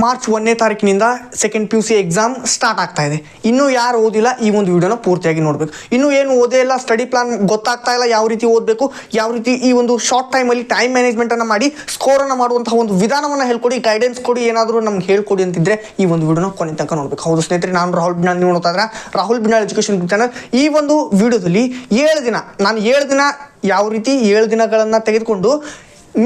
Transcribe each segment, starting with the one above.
March ಒಂದನೇ ತಾರೀಕಿನಿಂದ second P U C exam start ಆಗ್ತಾ ಇದೆ. ಇನ್ನೂ ಯಾರು ಓದಿಲ್ಲ ಈ ಒಂದು ವಿಡಿಯೋನ ಪೂರ್ತಿಯಾಗಿ ನೋಡಬೇಕು. ಇನ್ನೂ ಏನು ಓದೇ ಇಲ್ಲ ಸ್ಟಡಿ ಪ್ಲಾನ್ ಗೊತ್ತಾಗ್ತಾ ಇಲ್ಲ, ಯಾವ ರೀತಿ ಓದಬೇಕು, ಯಾವ ರೀತಿ ಈ ಒಂದು ಶಾರ್ಟ್ ಟೈಮಲ್ಲಿ ಟೈಮ್ ಮ್ಯಾನೇಜ್ಮೆಂಟನ್ನು ಮಾಡಿ ಸ್ಕೋರನ್ನು ಮಾಡುವಂತಹ ಒಂದು ವಿಧಾನವನ್ನು ಹೇಳ್ಕೊಡಿ ಗೈಡೆನ್ಸ್ ಕೊಡಿ, ಏನಾದರೂ ನಮ್ಗೆ ಹೇಳ್ಕೊಡಿ ಅಂತಿದ್ರೆ ಈ ಒಂದು ವಿಡಿಯೋನ ಕೊನೆ ತನಕ ನೋಡಬೇಕು. ಹೌದು ಸ್ನೇಹಿತರೆ, ನಾನು ರಾಹುಲ್ ಬಿನಾಳ್ ನೀವು ನೋಡ್ತಾ ರಾಹುಲ್ ಬಿನಾಳ್ ಎಜುಕೇಶನ್ ಚಾನಲ್ ಈ ಒಂದು ವಿಡಿಯೋದಲ್ಲಿ ಏಳು ದಿನ, ನಾನು ಏಳು ದಿನ ಯಾವ ರೀತಿ ಏಳು ದಿನಗಳನ್ನು ತೆಗೆದುಕೊಂಡು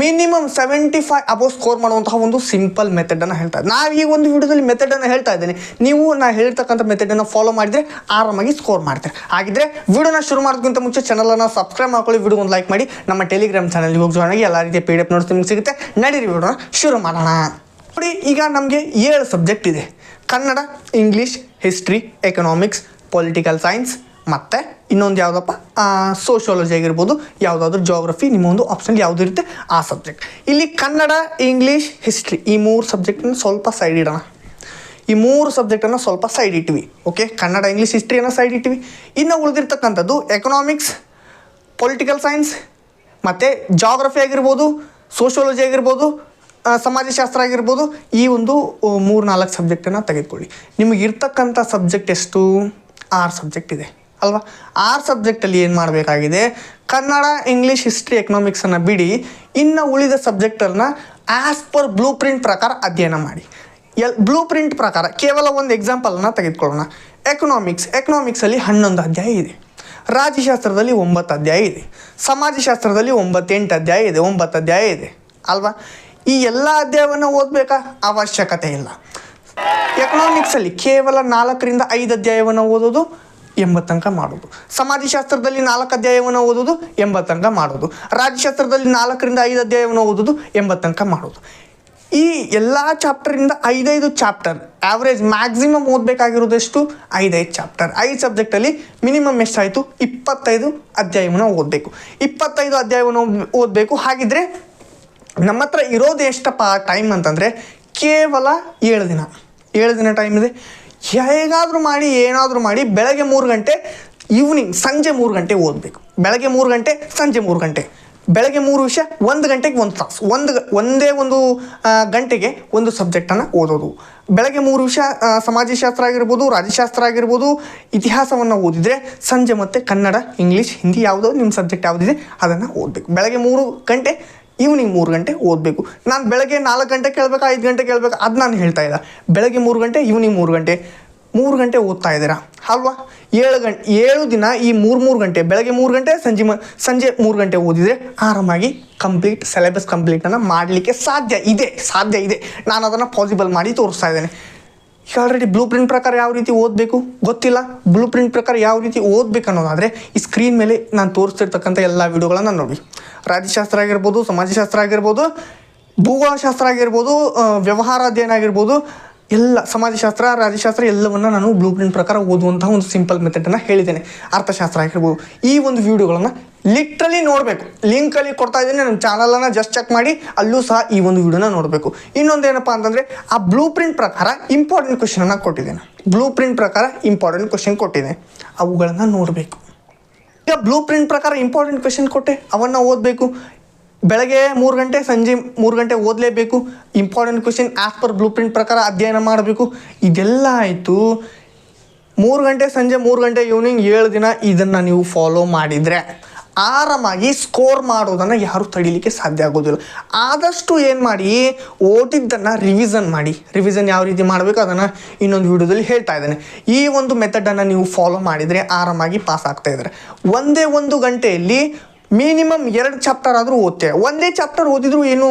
minimum seventy five above score ಮಾಡುವಂತಹ ಒಂದು ಸಿಂಪಲ್ ಮೆಥಡನ್ನು ಹೇಳ್ತಾ ನಾವು ಈ ಒಂದು ವಿಡಿಯೋದಲ್ಲಿ ಮೆಥಡನ್ನು ಹೇಳ್ತಾ ಇದ್ದೀನಿ. ನೀವು ನಾ ಹೇಳ್ತಕ್ಕಂಥ ಮೆಥಡನ್ನು ಫಾಲೋ ಮಾಡಿದರೆ ಆರಾಮಾಗಿ ಸ್ಕೋರ್ ಮಾಡ್ತೀರಿ. ಹಾಗಿದ್ರೆ ವಿಡಿಯೋನ ಶುರು ಮಾಡೋದಕ್ಕಿಂತ ಮುಂಚೆ ಚಾನಲನ್ನು ಸಬ್ಸ್ಕ್ರೈಬ್ ಮಾಡ್ಕೊಳ್ಳಿ ವಿಡಿಯೋ ಒಂದು ಲೈಕ್ ಮಾಡಿ. ನಮ್ಮ ಟೆಲಿಗ್ರಾಮ್ ಚಾನಲ್ಗೆ ಹೋಗಿ ಜಾಯ್ನ್ ಆಗಿ ಎಲ್ಲ ರೀತಿಯ ಪಿ ಡಿ ಎಫ್ ನೋಟ್ಸ್ ನಿಮ್ಗೆ ಸಿಗುತ್ತೆ. ನಡೀರಿ ವಿಡಿಯೋನ ಶುರು ಮಾಡೋಣ. ನೋಡಿ, ಈಗ ನಮಗೆ ಏಳು ಸಬ್ಜೆಕ್ಟ್ ಇದೆ. Kannada English history economics political science ಮತ್ತು ಇನ್ನೊಂದು ಯಾವುದಪ್ಪ? ಸೋಷಿಯಾಲಜಿ ಆಗಿರ್ಬೋದು, ಯಾವುದಾದ್ರೂ ಜೋಗ್ರಫಿ ನಿಮ್ಮ ಒಂದು ಆಪ್ಷನ್ ಯಾವುದು ಇರುತ್ತೆ, ಆ ಸಬ್ಜೆಕ್ಟ್ ಇಲ್ಲಿ ಕನ್ನಡ ಇಂಗ್ಲೀಷ್ ಹಿಸ್ಟ್ರಿ ಈ ಮೂರು ಸಬ್ಜೆಕ್ಟನ್ನು ಸ್ವಲ್ಪ ಸೈಡ್ ಇಡೋಣ. ಈ ಮೂರು ಸಬ್ಜೆಕ್ಟನ್ನು ಸ್ವಲ್ಪ ಸೈಡ್ ಇಟ್ವಿ ಓಕೆ ಕನ್ನಡ ಇಂಗ್ಲೀಷ್ ಹಿಸ್ಟ್ರಿಯನ್ನು ಸೈಡ್ ಇಟ್ವಿ. ಇನ್ನು ಉಳಿದಿರ್ತಕ್ಕಂಥದ್ದು ಎಕನಾಮಿಕ್ಸ್ ಪೊಲಿಟಿಕಲ್ ಸೈನ್ಸ್ ಮತ್ತು ಜಾಗ್ರಫಿ ಆಗಿರ್ಬೋದು ಸೋಷಿಯಾಲಜಿ ಆಗಿರ್ಬೋದು ಸಮಾಜಶಾಸ್ತ್ರ ಆಗಿರ್ಬೋದು, ಈ ಒಂದು ಮೂರು ನಾಲ್ಕು ಸಬ್ಜೆಕ್ಟನ್ನು ತೆಗೆದುಕೊಳ್ಳಿ. ನಿಮಗೆ ಇರ್ತಕ್ಕಂಥ ಸಬ್ಜೆಕ್ಟ್ ಎಷ್ಟು? ಆರು ಸಬ್ಜೆಕ್ಟ್ ಇದೆ. ಅಲ್ವಾ? ಆರು ಸಬ್ಜೆಕ್ಟಲ್ಲಿ ಏನು ಮಾಡಬೇಕಾಗಿದೆ? ಕನ್ನಡ ಇಂಗ್ಲೀಷ್ ಹಿಸ್ಟ್ರಿ ಎಕನಾಮಿಕ್ಸನ್ನು ಬಿಡಿ. ಇನ್ನು ಉಳಿದ ಸಬ್ಜೆಕ್ಟನ್ನು ಆ್ಯಸ್ ಪರ್ ಬ್ಲೂ ಪ್ರಿಂಟ್ ಪ್ರಕಾರ ಅಧ್ಯಯನ ಮಾಡಿ. ಎಲ್ ಬ್ಲೂ ಪ್ರಿಂಟ್ ಪ್ರಕಾರ ಕೇವಲ ಒಂದು ಎಕ್ಸಾಂಪಲನ್ನು ತೆಗೆದುಕೊಳ್ಳೋಣ. ಎಕನಾಮಿಕ್ಸ್ ಎಕನಾಮಿಕ್ಸಲ್ಲಿ ಹನ್ನೊಂದು ಅಧ್ಯಾಯ ಇದೆ. ರಾಜ್ಯಶಾಸ್ತ್ರದಲ್ಲಿ ಒಂಬತ್ತು ಅಧ್ಯಾಯ ಇದೆ. ಸಮಾಜಶಾಸ್ತ್ರದಲ್ಲಿ ಒಂಬತ್ತೆಂಟು ಅಧ್ಯಾಯ ಇದೆ. ಒಂಬತ್ತು ಅಧ್ಯಾಯ ಇದೆ. ಅಲ್ವಾ? ಈ ಎಲ್ಲ ಅಧ್ಯಾಯವನ್ನು ಓದಬೇಕಾ? ಅವಶ್ಯಕತೆ ಇಲ್ಲ. ಎಕನಾಮಿಕ್ಸಲ್ಲಿ ಕೇವಲ ನಾಲ್ಕರಿಂದ ಐದು ಅಧ್ಯಾಯವನ್ನು ಓದೋದು? ಎಂಬತ್ತು ಅಂಕ ಮಾಡೋದು ಸಮಾಜಶಾಸ್ತ್ರದಲ್ಲಿ ನಾಲ್ಕು ಅಧ್ಯಾಯವನ್ನು ಓದೋದು ಎಂಬತ್ತಂಕ ಮಾಡೋದು ರಾಜ್ಯಶಾಸ್ತ್ರದಲ್ಲಿ ನಾಲ್ಕರಿಂದ ಐದು ಅಧ್ಯಾಯವನ್ನು ಓದೋದು ಎಂಬತ್ತಂಕ ಮಾಡೋದು ಈ ಎಲ್ಲ ಚಾಪ್ಟರಿಂದ ಐದೈದು ಚಾಪ್ಟರ್ ಆವ್ರೇಜ್ ಮ್ಯಾಕ್ಸಿಮಮ್ ಓದಬೇಕಾಗಿರೋದೆಷ್ಟು ಐದೈದು ಚಾಪ್ಟರ್. ಐದು ಸಬ್ಜೆಕ್ಟಲ್ಲಿ ಮಿನಿಮಮ್ ಎಷ್ಟಾಯಿತು? ಇಪ್ಪತ್ತೈದು ಅಧ್ಯಾಯವನ್ನು ಓದಬೇಕು. ಇಪ್ಪತ್ತೈದು ಅಧ್ಯಾಯವನ್ನು ಓದಬೇಕು. ಹಾಗಿದ್ರೆ ನಮ್ಮ ಹತ್ರ ಇರೋದು ಎಷ್ಟಪ್ಪ? ಟೈಮ್ ಅಂತಂದರೆ ಕೇವಲ ಏಳು ದಿನ. ಏಳು ದಿನ ಟೈಮ್ ಇದೆ. ಹೇಗಾದರೂ ಮಾಡಿ, ಏನಾದರೂ ಮಾಡಿ ಬೆಳಗ್ಗೆ ಮೂರು ಗಂಟೆ ಈವ್ನಿಂಗ್ ಸಂಜೆ ಮೂರು ಗಂಟೆ ಓದಬೇಕು. ಬೆಳಗ್ಗೆ ಮೂರು ಗಂಟೆ, ಸಂಜೆ ಮೂರು ಗಂಟೆ. ಬೆಳಗ್ಗೆ ಮೂರು ವಿಷಯ, ಒಂದು ಗಂಟೆಗೆ ಒಂದು ತಾಸು. ಒಂದು ಒಂದೇ ಒಂದು ಗಂಟೆಗೆ ಒಂದು ಸಬ್ಜೆಕ್ಟನ್ನು ಓದೋದು. ಬೆಳಗ್ಗೆ ಮೂರು ವಿಷಯ ಸಮಾಜಶಾಸ್ತ್ರ ಆಗಿರ್ಬೋದು, ರಾಜ್ಯಶಾಸ್ತ್ರ ಆಗಿರ್ಬೋದು, ಇತಿಹಾಸವನ್ನು ಓದಿದರೆ ಸಂಜೆ ಮತ್ತು ಕನ್ನಡ, ಇಂಗ್ಲೀಷ್, ಹಿಂದಿ ಯಾವುದೋ ನಿಮ್ಮ ಸಬ್ಜೆಕ್ಟ್ ಯಾವುದಿದೆ ಅದನ್ನು ಓದಬೇಕು. ಬೆಳಗ್ಗೆ ಮೂರು ಗಂಟೆ ಈವ್ನಿಂಗ್ ಮೂರು ಗಂಟೆ ಓದಬೇಕು. ನಾನು ಬೆಳಗ್ಗೆ ನಾಲ್ಕು ಗಂಟೆ ಕೇಳಬೇಕು, ಐದು ಗಂಟೆ ಕೇಳಬೇಕು? ಅದು ನಾನು ಹೇಳ್ತಾ ಇಲ್ಲ ಬೆಳಗ್ಗೆ ಮೂರು ಗಂಟೆ ಈವ್ನಿಂಗ್ ಮೂರು ಗಂಟೆ. ಮೂರು ಗಂಟೆ ಓದ್ತಾ ಇದ್ದೀರಾ? ಅಲ್ವಾ? ಏಳು ಗಂಟೆ ಏಳು ದಿನ ಈ ಮೂರು ಮೂರು ಗಂಟೆ, ಬೆಳಗ್ಗೆ ಮೂರು ಗಂಟೆ, ಸಂಜೆ ಮ, ಸಂಜೆ ಮೂರು ಗಂಟೆ ಓದಿದರೆ ಆರಾಮಾಗಿ ಕಂಪ್ಲೀಟ್ ಸಿಲೆಬಸ್ ಕಂಪ್ಲೀಟನ್ನು ಮಾಡಲಿಕ್ಕೆ ಸಾಧ್ಯ ಇದೆ ಸಾಧ್ಯ ಇದೆ. ನಾನು ಅದನ್ನು ಪಾಸಿಬಲ್ ಮಾಡಿ ತೋರಿಸ್ತಾ ಇದ್ದೇನೆ. ಈಗ ಆಲ್ರೆಡಿ ಬ್ಲೂ ಪ್ರಿಂಟ್ ಪ್ರಕಾರ ಯಾವ ರೀತಿ ಓದಬೇಕು? ಗೊತ್ತಿಲ್ಲ. ಬ್ಲೂ ಪ್ರಿಂಟ್ ಪ್ರಕಾರ ಯಾವ ರೀತಿ ಓದಬೇಕು ಅನ್ನೋದಾದರೆ ಈ ಸ್ಕ್ರೀನ್ ಮೇಲೆ ನಾನು ತೋರಿಸ್ತಿರ್ತಕ್ಕಂಥ ಎಲ್ಲ ವೀಡಿಯೋಗಳನ್ನು ನೋಡಿ. ರಾಜ್ಯಶಾಸ್ತ್ರ ಆಗಿರ್ಬೋದು, ಸಮಾಜಶಾಸ್ತ್ರ ಆಗಿರ್ಬೋದು, ಭೂಗೋಳಶಾಸ್ತ್ರ ಆಗಿರ್ಬೋದು ವ್ಯವಹಾರ ಅಧ್ಯಯನ ಆಗಿರ್ಬೋದು, ಎಲ್ಲ ಸಮಾಜಶಾಸ್ತ್ರ, ರಾಜ್ಯಶಾಸ್ತ್ರ ಎಲ್ಲವನ್ನು ನಾನು ಬ್ಲೂ ಪ್ರಿಂಟ್ ಪ್ರಕಾರ ಓದುವಂತಹ ಒಂದು ಸಿಂಪಲ್ ಮೆಥಡನ್ನು ಹೇಳಿದ್ದೇನೆ. ಅರ್ಥಶಾಸ್ತ್ರ ಆಗಿರ್ಬೋದು. ಈ ಒಂದು ವಿಡಿಯೋಗಳನ್ನು ಲಿಟ್ರಲಿ ನೋಡಬೇಕು. ಲಿಂಕಲ್ಲಿ ಕೊಡ್ತಾ ಇದ್ದೀನಿ, ನನ್ನ ಚಾನಲನ್ನು ಜಸ್ಟ್ ಚೆಕ್ ಮಾಡಿ, ಅಲ್ಲೂ ಸಹ ಈ ಒಂದು ವಿಡಿಯೋನ ನೋಡಬೇಕು. ಇನ್ನೊಂದೇನಪ್ಪ ಅಂತಂದರೆ, ಆ ಬ್ಲೂ ಪ್ರಿಂಟ್ ಪ್ರಕಾರ ಇಂಪಾರ್ಟೆಂಟ್ ಕ್ವಶನನ್ನು ಕೊಟ್ಟಿದ್ದೇನೆ. ಬ್ಲೂ ಪ್ರಿಂಟ್ ಪ್ರಕಾರ ಇಂಪಾರ್ಟೆಂಟ್ ಕ್ವಶನ್ ಕೊಟ್ಟಿದ್ದೆ ಅವುಗಳನ್ನು ನೋಡಬೇಕು. ಈಗ ಬ್ಲೂ ಪ್ರಿಂಟ್ ಪ್ರಕಾರ ಇಂಪಾರ್ಟೆಂಟ್ ಕ್ವೆಶನ್ ಕೊಟ್ಟೆ. ಅವನ್ನು ಓದಬೇಕು. ಬೆಳಗ್ಗೆ ಮೂರು ಗಂಟೆ, ಸಂಜೆ ಮೂರು ಗಂಟೆ ಓದಲೇಬೇಕು. Important question as per blueprint ಪ್ರಕಾರ ಅಧ್ಯಯನ ಮಾಡಬೇಕು. ಇದೆಲ್ಲ ಆಯಿತು. ಮೂರು ಗಂಟೆ, ಸಂಜೆ ಮೂರು ಗಂಟೆ ಈವ್ನಿಂಗ್ ಏಳು ದಿನ ಇದನ್ನು ನೀವು ಫಾಲೋ ಮಾಡಿದರೆ. ಆರಾಮಾಗಿ ಸ್ಕೋರ್ ಮಾಡೋದನ್ನು ಯಾರೂ ತಡಿಲಿಕ್ಕೆ ಸಾಧ್ಯ ಆಗೋದಿಲ್ಲ. ಆದಷ್ಟು ಏನು ಮಾಡಿ, ಓದಿದ್ದನ್ನು ರಿವಿಸನ್ ಮಾಡಿ. ರಿವಿಸನ್ ಯಾವ ರೀತಿ ಮಾಡಬೇಕು ಅದನ್ನು ಇನ್ನೊಂದು ವಿಡಿಯೋದಲ್ಲಿ ಹೇಳ್ತಾ ಇದ್ದೇನೆ. ಈ ಒಂದು ಮೆಥಡನ್ನು ನೀವು ಫಾಲೋ ಮಾಡಿದರೆ ಆರಾಮಾಗಿ ಪಾಸ್ ಆಗ್ತಾ ಇದ್ದಾರೆ. ಒಂದೇ ಒಂದು ಗಂಟೆಯಲ್ಲಿ ಮಿನಿಮಮ್ ಎರಡು ಚಾಪ್ಟರ್ ಆದರೂ ಓದ್ತೇವೆ ಒಂದೇ ಚಾಪ್ಟರ್ ಓದಿದರೂ ಏನೂ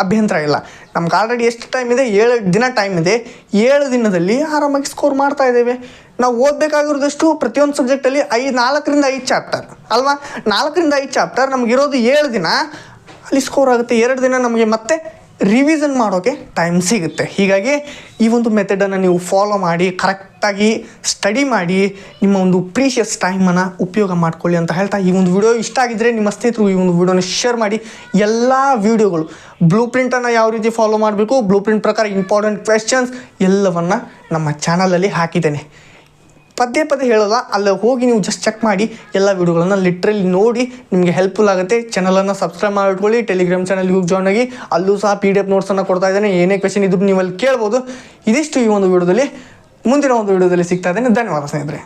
ಅಭ್ಯಂತರ ಇಲ್ಲ. ನಮ್ಗೆ ಆಲ್ರೆಡಿ ಎಷ್ಟು ಟೈಮ್ ಇದೆ? ಏಳು ದಿನ ಟೈಮ್ ಇದೆ. ಏಳು ದಿನದಲ್ಲಿ ಆರಾಮಾಗಿ ಸ್ಕೋರ್ ಮಾಡ್ತಾ ಇದ್ದೇವೆ. ನಾವು ಓದಬೇಕಾಗಿರೋದಷ್ಟು ಪ್ರತಿಯೊಂದು ಸಬ್ಜೆಕ್ಟಲ್ಲಿ ಐದು ನಾಲ್ಕರಿಂದ ಐದು ಚಾಪ್ಟರ್ ಅಲ್ವಾ? ನಾಲ್ಕರಿಂದ ಐದು ಚಾಪ್ಟರ್ ನಮಗಿರೋದು ಏಳು ದಿನ. ಅಲ್ಲಿ ಸ್ಕೋರ್ ಆಗುತ್ತೆ. ಎರಡು ದಿನ ನಮಗೆ ಮತ್ತೆ ರಿವಿಸನ್ ಮಾಡೋಕ್ಕೆ ಟೈಮ್ ಸಿಗುತ್ತೆ. ಹೀಗಾಗಿ ಈ ಒಂದು ಮೆಥಡನ್ನು ನೀವು ಫಾಲೋ ಮಾಡಿ ಕರೆಕ್ಟಾಗಿ ಸ್ಟಡಿ ಮಾಡಿ, ನಿಮ್ಮ ಒಂದು ಪ್ರೀಷಿಯಸ್ ಟೈಮನ್ನು ಉಪಯೋಗ ಮಾಡ್ಕೊಳ್ಳಿ ಅಂತ ಹೇಳ್ತಾ ಈ ಒಂದು ವಿಡಿಯೋ ಇಷ್ಟ ಆಗಿದ್ದರೆ ನಿಮ್ಮ ಸ್ನೇಹಿತರು ಈ ಒಂದು ವಿಡಿಯೋನ ಶೇರ್ ಮಾಡಿ. ಎಲ್ಲ ವಿಡಿಯೋಗಳು ಬ್ಲೂ ಪ್ರಿಂಟನ್ನು ಯಾವ ರೀತಿ ಫಾಲೋ ಮಾಡಬೇಕು ಬ್ಲೂ ಪ್ರಿಂಟ್ ಪ್ರಕಾರ ಇಂಪಾರ್ಟೆಂಟ್ ಕ್ವೆಶನ್ಸ್ ಎಲ್ಲವನ್ನು ನಮ್ಮ ಚಾನಲಲ್ಲಿ ಹಾಕಿದ್ದೇನೆ. ಪದೇ ಪದೇ ಹೇಳಲ್ಲ, ಅಲ್ಲಿ ಹೋಗಿ ನೀವು ಜಸ್ಟ್ ಚೆಕ್ ಮಾಡಿ ಎಲ್ಲ ವಿಡಿಯೋಗಳನ್ನು ಲಿಟ್ರಲಿ ನೋಡಿ ನಿಮಗೆ ಹೆಲ್ಪ್ಫುಲ್ ಆಗುತ್ತೆ. ಚಾನಲನ್ನು ಸಬ್ಸ್ಕ್ರೈಬ್ ಮಾಡಿಟ್ಕೊಳ್ಳಿ ಟೆಲಿಗ್ರಾಮ್ ಚಾನಲ್ ಯೂಸ್ ಜಾಯ್ನ್ ಆಗಿ ಅಲ್ಲೂ ಸಹ ಪಿ ಡಿ ಎಫ್ ನೋಟ್ಸನ್ನು ಕೊಡ್ತಾ ಇದ್ದಾನೆ. ಏನೇ ಕ್ವೆಶನ್ ಇದ್ರು ನೀವು ಅಲ್ಲಿ ಕೇಳ್ಬೋದು. ಇದಿಷ್ಟು ಈ ಒಂದು ವಿಡಿಯೋದಲ್ಲಿ ಮುಂದಿನ ಒಂದು ವಿಡಿಯೋದಲ್ಲಿ ಸಿಗ್ತಾ ಇದ್ದೇನೆ. ಧನ್ಯವಾದ ಸ್ನೇಹಿತರೆ.